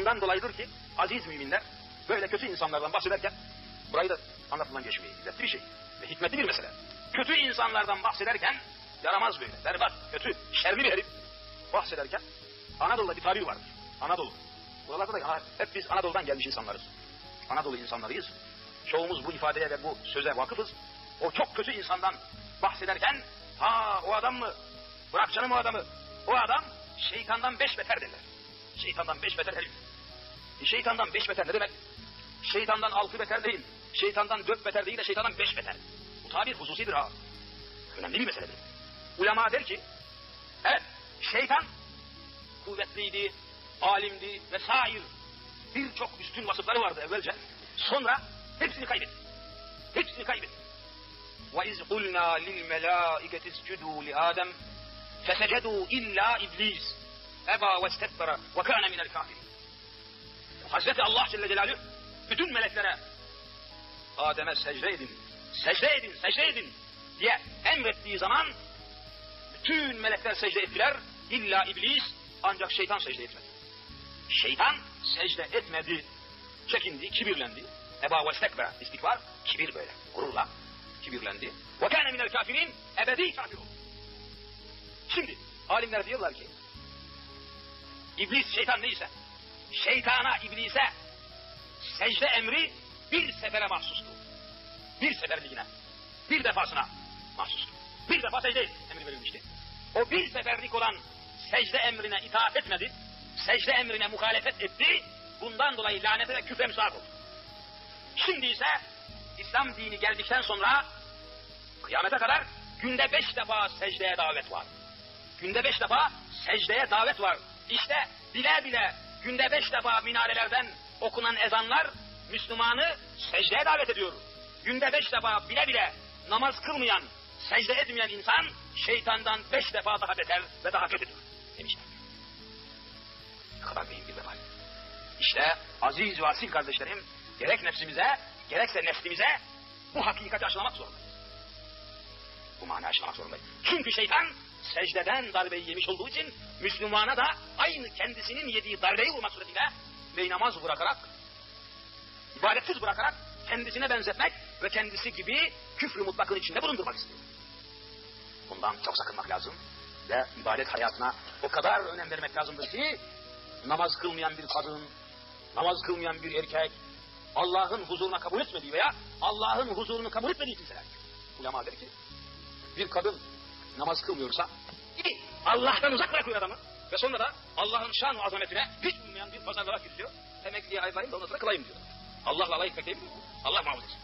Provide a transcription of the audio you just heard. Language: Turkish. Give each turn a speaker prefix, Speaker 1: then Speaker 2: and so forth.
Speaker 1: Bundan dolayıdır ki aziz müminler böyle kötü insanlardan bahsederken burayı da anlatılan geçmeyi izletti bir şey ve hikmetli bir mesele. Kötü insanlardan bahsederken yaramaz böyle, berbat, kötü, şerli bir herif bahsederken Anadolu'da bir tabir vardır. Anadolu. Buralarda da hep biz Anadolu'dan gelmiş insanlarız. Anadolu insanlarıyız. Çoğumuz bu ifadeye ve bu söze vakıfız. O çok kötü insandan bahsederken ha o adam mı? Bırak canım o adamı. O adam şeytandan beş beter derler. Şeytandan beş beter herif. E, şeytandan beş beter ne demek? Şeytandan altı beter değil. Şeytandan dört beter değil de şeytandan beş beter. Bu tabir hususidir ha. Önemli bir meseledir. Ulema der ki, evet şeytan kuvvetliydi, alimdi vesaire birçok üstün vasıfları vardı evvelce. Sonra hepsini kaybetti. Hepsini kaybetti. وَاِذْ قُلْنَا لِلْمَلَائِكَةِ اسْجُدُوا لِآدَمْ فَسَجَدُوا اِلَّا اِبْلِيسِ Eba ve istekbere ve kâne minel kafirin. Hazreti Allah Celle Celaluhu bütün meleklere Adem'e secde edin, secde edin, secde edin diye emrettiği zaman bütün melekler secde ettiler. İlla iblis ancak şeytan secde etmedi. Şeytan secde etmedi. Çekindi, kibirlendi. Eba ve istekbere, istikbar, kibir böyle, gururla kibirlendi. Ve kâne minel kafirin ebedi kafir oldu. Şimdi alimler diyorlar ki iblis şeytan neyse, şeytana, iblise secde emri bir sefere mahsustur. Bir seferliğine, bir defasına mahsustur. Bir defa secde emri verilmişti. O bir seferlik olan secde emrine itaat etmedi, secde emrine muhalefet etti, bundan dolayı lanete ve küfre müsaade oldu. Şimdi ise İslam dini geldikten sonra kıyamete kadar günde beş defa secdeye davet var. Günde beş defa secdeye davet var. İşte bile bile günde beş defa minarelerden okunan ezanlar Müslümanı secdeye davet ediyor. Günde beş defa bile bile namaz kılmayan, secde etmeyen insan şeytandan beş defa daha beter ve daha kötüdür demişler. Ne kadar mühim bir vebal. İşte aziz ve asil kardeşlerim gerek nefsimize gerekse neslimize bu hakikati aşılamak zorundayız. Bu manayı aşılamak zorundayız. Çünkü şeytan secdeden darbeyi yemiş olduğu için Müslümana da aynı kendisinin yediği darbeyi vurmak suretiyle ve namaz bırakarak ibadetsiz bırakarak kendisine benzetmek ve kendisi gibi küfrü mutlakın içinde bulundurmak istiyor. Bundan çok sakınmak lazım ve ibadet hayatına o kadar önem vermek lazımdır ki namaz kılmayan bir kadın, namaz kılmayan bir erkek, Allah'ın huzuruna kabul etmediği veya Allah'ın huzurunu kabul etmediği kimseler. Ulema der ki bir kadın namaz kılmıyorsa Allah'tan uzak bırakıyor adamı ve sonra da Allah'ın şan ve azametine hiç uymayan bir pazarlara giriliyor. Emekliye ayırayım da ondan sonra kılayım diyor. Allah'la alay etmek değil mi? Allah muhafaza etsin.